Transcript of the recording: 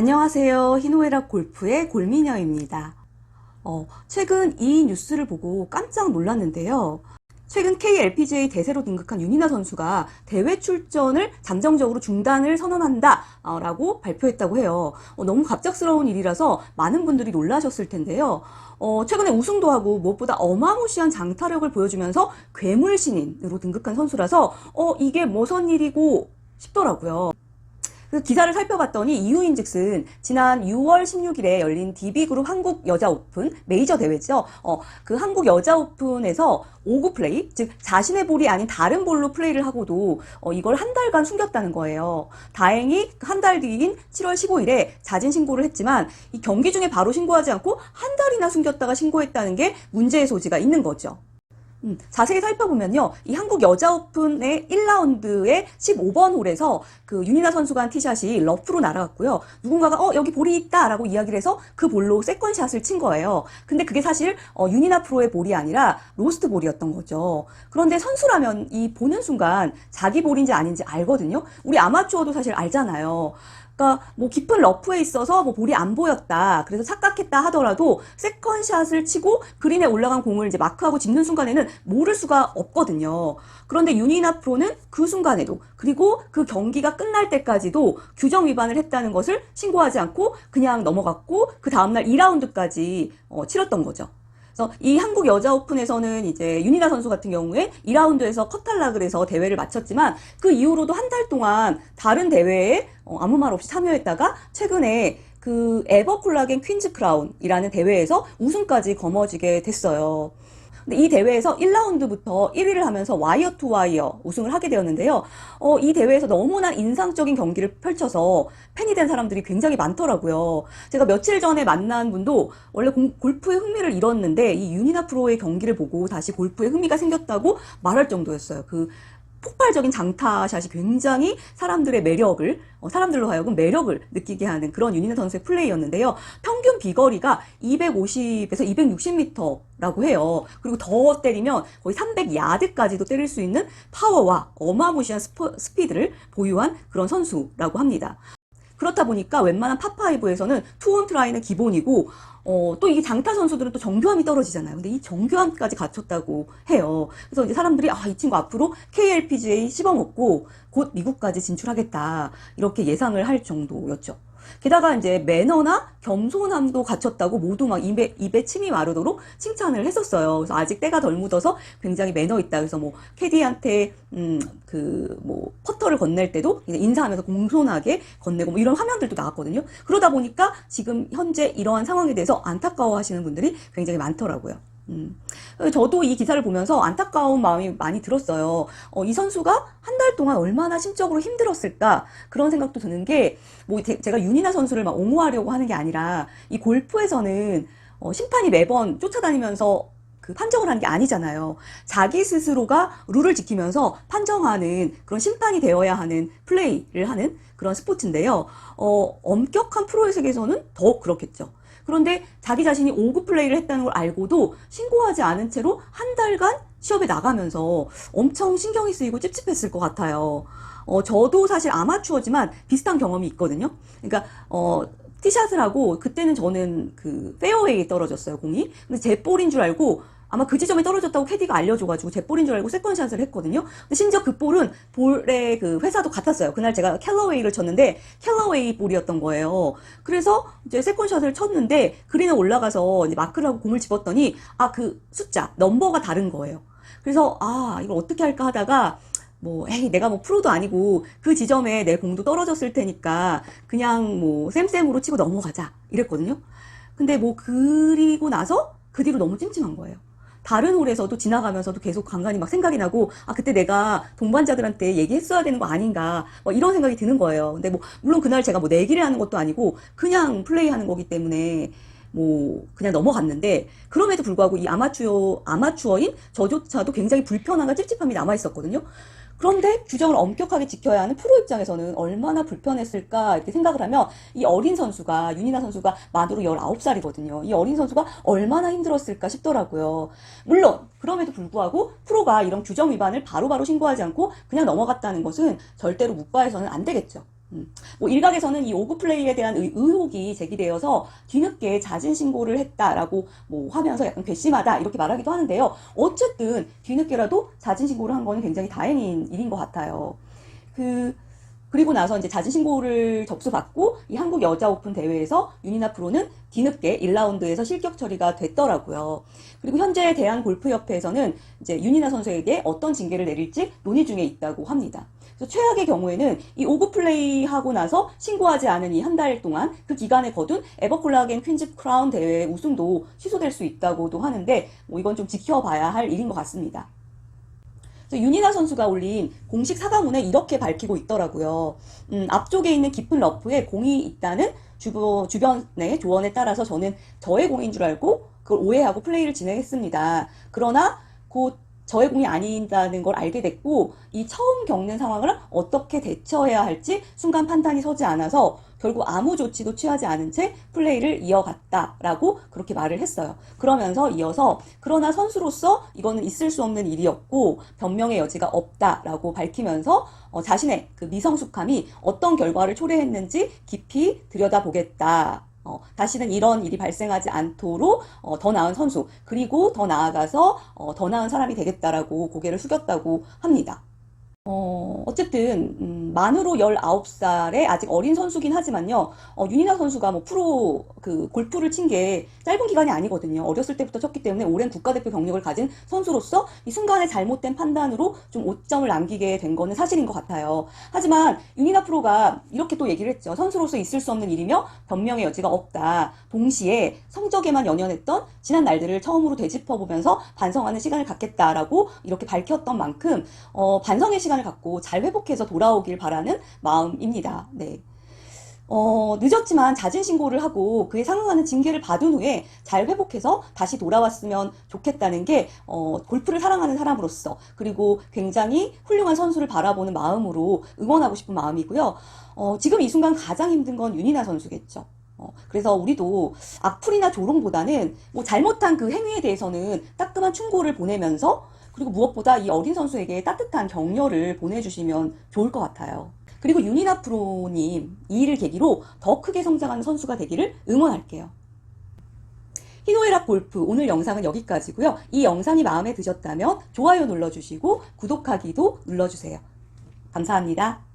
안녕하세요. 희노애락 골프의 골미녀입니다. 어, 최근 이 뉴스를 보고 깜짝 놀랐는데요. 최근 KLPGA 대세로 등극한 윤이나 선수가 대회 출전을 잠정적으로 중단을 선언한다라고 발표했다고 해요. 어, 너무 갑작스러운 일이라서 많은 분들이 놀라셨을 텐데요. 어, 최근에 우승도 하고 무엇보다 어마무시한 장타력을 보여주면서 괴물 신인으로 등극한 선수라서 어, 이게 무슨 일이고 싶더라고요. 그 기사를 살펴봤더니 이유인즉슨 지난 6월 16일에 열린 DB그룹 한국 여자 오픈 메이저 대회죠. 어, 그 한국 여자 오픈에서 5구 플레이, 즉 자신의 볼이 아닌 다른 볼로 플레이를 하고도 어, 이걸 한 달간 숨겼다는 거예요. 다행히 한 달 뒤인 7월 15일에 자진 신고를 했지만 이 경기 중에 바로 신고하지 않고 한 달이나 숨겼다가 신고했다는 게 문제의 소지가 있는 거죠. 음, 자세히 살펴보면요. 이 한국 여자 오픈의 1라운드의 15번 홀에서 그 윤이나 선수가 한 티샷이 러프로 날아갔고요. 누군가가 어 여기 볼이 있다라고 이야기를 해서 그 볼로 세컨샷을 친 거예요. 근데 그게 사실 어, 윤이나 프로의 볼이 아니라 로스트 볼이었던 거죠. 그런데 선수라면 이 보는 순간 자기 볼인지 아닌지 알거든요. 우리 아마추어도 사실 알잖아요. 그러니까 뭐 깊은 러프에 있어서 뭐 볼이 안 보였다. 그래서 착각했다 하더라도 세컨샷을 치고 그린에 올라간 공을 이제 마크하고 짚는 순간에는 모를 수가 없거든요. 그런데 유니나 프로는 그 순간에도 그리고 그 경기가 끝날 때까지도 규정 위반을 했다는 것을 신고하지 않고 그냥 넘어갔고 그 다음날 2라운드까지 어, 치렀던 거죠. 그래서 이 한국 여자 오픈에서는 이제 윤희나 선수 같은 경우에 2라운드에서 컷 탈락을 해서 대회를 마쳤지만 그 이후로도 한 달 동안 다른 대회에 어, 아무 말 없이 참여했다가 최근에 그 에버콜라겐 퀸즈 크라운이라는 대회에서 우승까지 거머쥐게 됐어요. 근데 이 대회에서 1라운드부터 1위를 하면서 와이어 투 와이어 우승을 하게 되었는데요. 어, 이 대회에서 너무나 인상적인 경기를 펼쳐서 팬이 된 사람들이 굉장히 많더라고요. 제가 며칠 전에 만난 분도 원래 공- 골프에 흥미를 잃었는데 이 유니나 프로의 경기를 보고 다시 골프에 흥미가 생겼다고 말할 정도였어요. 그 폭발적인 장타샷이 굉장히 사람들의 매력을 어, 사람들로 하여금 매력을 느끼게 하는 그런 윤희나 선수의 플레이였는데요. 평균 비거리가 250에서 260m라고 해요. 그리고 더 때리면 거의 300야드까지도 때릴 수 있는 파워와 어마무시한 스포- 스피드를 보유한 그런 선수라고 합니다. 그렇다 보니까 웬만한 파5에서는 투온 트라이는 기본이고 어, 또 이게 장타 선수들은 또 정교함이 떨어지잖아요. 근데 이 정교함까지 갖췄다고 해요. 그래서 이제 사람들이 아, 이 친구 앞으로 KLPGA 씹어먹고 곧 미국까지 진출하겠다. 이렇게 예상을 할 정도였죠. 게다가 이제 매너나 겸손함도 갖췄다고 모두 막 입에, 입에 침이 마르도록 칭찬을 했었어요. 그래서 아직 때가 덜 묻어서 굉장히 매너 있다. 그래서 뭐 캐디한테 음, 그 뭐 퍼터를 건넬 때도 인사하면서 공손하게 건네고 뭐 이런 화면들도 나왔거든요. 그러다 보니까 지금 현재 이러한 상황에 대해서 안타까워하시는 분들이 굉장히 많더라고요. 음. 저도 이 기사를 보면서 안타까운 마음이 많이 들었어요. 어, 이 선수가 한 달 동안 얼마나 심적으로 힘들었을까 그런 생각도 드는 게 뭐 제가 윤이나 선수를 막 옹호하려고 하는 게 아니라 이 골프에서는 어, 심판이 매번 쫓아다니면서 그 판정을 하는 게 아니잖아요. 자기 스스로가 룰을 지키면서 판정하는 그런 심판이 되어야 하는 플레이를 하는 그런 스포츠인데요. 어, 엄격한 프로의 세계에서는 더 그렇겠죠. 그런데 자기 자신이 5구 플레이를 했다는 걸 알고도 신고하지 않은 채로 한 달간 시합에 나가면서 엄청 신경이 쓰이고 찝찝했을 것 같아요. 어, 저도 사실 아마추어지만 비슷한 경험이 있거든요. 그러니까, 어, 티샷을 하고 그때는 저는 그 페어웨이에 떨어졌어요, 공이. 근데 제 볼인 줄 알고 아마 그 지점에 떨어졌다고 캐디가 알려줘가지고 제 볼인 줄 알고 세컨샷을 했거든요. 근데 심지어 그 볼은 볼의 그 회사도 같았어요. 그날 제가 캘러웨이를 쳤는데 캘러웨이 볼이었던 거예요. 그래서 이제 세컨샷을 쳤는데 그린에 올라가서 마크를 하고 공을 집었더니 아 그 숫자 넘버가 다른 거예요. 그래서 아 이걸 어떻게 할까 하다가 뭐, 에이, 내가 뭐 프로도 아니고 그 지점에 내 공도 떨어졌을 테니까 그냥 뭐 쌤쌤으로 치고 넘어가자 이랬거든요. 근데 뭐 그리고 나서 그 뒤로 너무 찜찜한 거예요. 다른 홀에서도 지나가면서도 계속 간간히 막 생각이 나고 아 그때 내가 동반자들한테 얘기했어야 되는 거 아닌가 뭐 이런 생각이 드는 거예요. 근데 뭐 물론 그날 제가 뭐 내기를 하는 것도 아니고 그냥 플레이하는 거기 때문에 뭐 그냥 넘어갔는데 그럼에도 불구하고 이 아마추어 아마추어인 저조차도 굉장히 불편함과 찝찝함이 남아 있었거든요. 그런데 규정을 엄격하게 지켜야 하는 프로 입장에서는 얼마나 불편했을까 이렇게 생각을 하면 이 어린 선수가 윤이나 선수가 만으로 19살이거든요. 이 어린 선수가 얼마나 힘들었을까 싶더라고요. 물론 그럼에도 불구하고 프로가 이런 규정 위반을 바로바로 신고하지 않고 그냥 넘어갔다는 것은 절대로 묵과해서는 안 되겠죠. 음, 뭐 일각에서는 이 오구 플레이에 대한 의, 의혹이 제기되어서 뒤늦게 자진 신고를 했다라고 뭐 하면서 약간 괘씸하다 이렇게 말하기도 하는데요. 어쨌든 뒤늦게라도 자진 신고를 한 거는 굉장히 다행인 일인 것 같아요. 그 그리고 나서 이제 자진 신고를 접수받고 이 한국 여자 오픈 대회에서 윤이나 프로는 뒤늦게 1라운드에서 실격 처리가 됐더라고요. 그리고 현재 대한 골프협회에서는 이제 윤이나 선수에게 어떤 징계를 내릴지 논의 중에 있다고 합니다. 최악의 경우에는 이 오브 플레이 하고 나서 신고하지 않은 이 한 달 동안 그 기간에 거둔 에버콜라겐 퀸즈 크라운 대회 우승도 취소될 수 있다고도 하는데 뭐 이건 좀 지켜봐야 할 일인 것 같습니다. 윤이나 선수가 올린 공식 사과문에 이렇게 밝히고 있더라고요. 음, 앞쪽에 있는 깊은 러프에 공이 있다는 주변, 주변의 조언에 따라서 저는 저의 공인 줄 알고 그걸 오해하고 플레이를 진행했습니다. 그러나 곧 저의 공이 아닌다는 걸 알게 됐고 이 처음 겪는 상황을 어떻게 대처해야 할지 순간 판단이 서지 않아서 결국 아무 조치도 취하지 않은 채 플레이를 이어갔다라고 그렇게 말을 했어요. 그러면서 이어서 그러나 선수로서 이거는 있을 수 없는 일이었고 변명의 여지가 없다라고 밝히면서 어, 자신의 그 미성숙함이 어떤 결과를 초래했는지 깊이 들여다보겠다. 어, 다시는 이런 일이 발생하지 않도록 어, 더 나은 선수 그리고 더 나아가서 어, 더 나은 사람이 되겠다라고 고개를 숙였다고 합니다. 어, 어쨌든, 음, 만으로 19살의 아직 어린 선수긴 하지만요, 어, 윤이나 선수가 뭐 프로, 그, 골프를 친 게 짧은 기간이 아니거든요. 어렸을 때부터 쳤기 때문에 오랜 국가대표 경력을 가진 선수로서 이 순간의 잘못된 판단으로 좀 오점을 남기게 된 거는 사실인 것 같아요. 하지만 윤이나 프로가 이렇게 또 얘기를 했죠. 선수로서 있을 수 없는 일이며 변명의 여지가 없다. 동시에 성적에만 연연했던 지난 날들을 처음으로 되짚어보면서 반성하는 시간을 갖겠다라고 이렇게 밝혔던 만큼, 어, 반성의 시간을 갖고 잘 회복해서 돌아오길 바라는 마음입니다. 네. 어, 늦었지만 자진 신고를 하고 그에 상응하는 징계를 받은 후에 잘 회복해서 다시 돌아왔으면 좋겠다는 게 어, 골프를 사랑하는 사람으로서 그리고 굉장히 훌륭한 선수를 바라보는 마음으로 응원하고 싶은 마음이고요. 어, 지금 이 순간 가장 힘든 건 윤이나 선수겠죠. 어, 그래서 우리도 악플이나 조롱보다는 뭐 잘못한 그 행위에 대해서는 따끔한 충고를 보내면서 그리고 무엇보다 이 어린 선수에게 따뜻한 격려를 보내주시면 좋을 것 같아요. 그리고 윤이나 프로님 이 일을 계기로 더 크게 성장하는 선수가 되기를 응원할게요. 히노에락 골프 오늘 영상은 여기까지고요. 이 영상이 마음에 드셨다면 좋아요 눌러주시고 구독하기도 눌러주세요. 감사합니다.